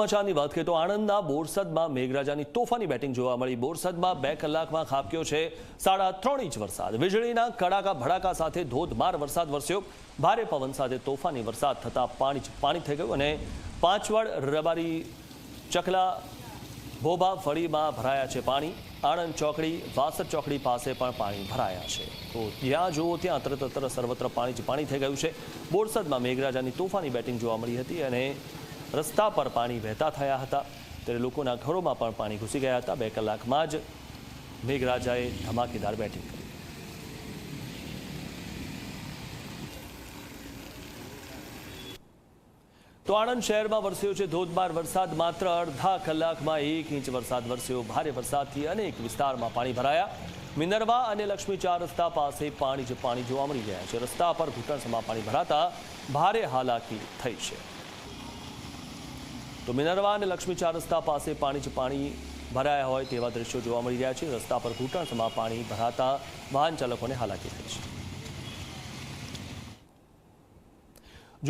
સમાચારની વાત કરીએ તો આણંદના બોરસદમાં મેઘરાજાની તોફાની બેટિંગ જોવા મળી. બોરસદમાં બે કલાકમાં ખાબક્યો છે સાડા ત્રણ ઇંચ વરસાદ. વીજળીના કડાકા ભડાકા સાથે ધોધમાર વરસાદ વરસ્યો. ભારે પવન સાથે તોફાની વરસાદ થતાં પાણી પાણી થઈ ગયું અને પાંચવાડ રબારી ચકલા ભોભા ફળીમાં ભરાયા છે પાણી. આણંદ ચોકડી, વાસદ ચોકડી પાસે પણ પાણી ભરાયા છે. તો જ્યાં જુઓ, ત્યાં તરત સર્વત્ર પાણી જ પાણી થઈ ગયું છે. બોરસદમાં મેઘરાજાની તોફાની બેટિંગ જોવા મળી હતી અને રસ્તા પર પાણી વહેતા થયા હતા. ત્યારે લોકોના ઘરોમાં પણ પાણી ઘૂસી ગયા હતા. બે કલાકમાં જ મેઘરાજાએ ધમાકેદાર બેટિંગ કરી. તો આણંદ શહેરમાં વરસ્યો છે ધોધમાર વરસાદ. માત્ર અડધા કલાકમાં એક ઇંચ વરસાદ વરસ્યો. ભારે વરસાદથી અનેક વિસ્તારમાં પાણી ભરાયા. મિનરવા અને લક્ષ્મી ચાર રસ્તા પાસે પાણી જ પાણી જોવા મળી રહ્યા છે. રસ્તા પર ઘૂંટણસમાં પાણી ભરાતા ભારે હાલાકી થઈ છે. તો મિનરવા અને લક્ષ્મી ચાર રસ્તા પાસે પાણી જ પાણી ભરાયા હોય તેવા દ્રશ્યો જોવા મળી રહ્યા છે. રસ્તા પર ઘૂંટણસમાં પાણી ભરાતા વાહન ચાલકોને હાલાકી થઈ છે.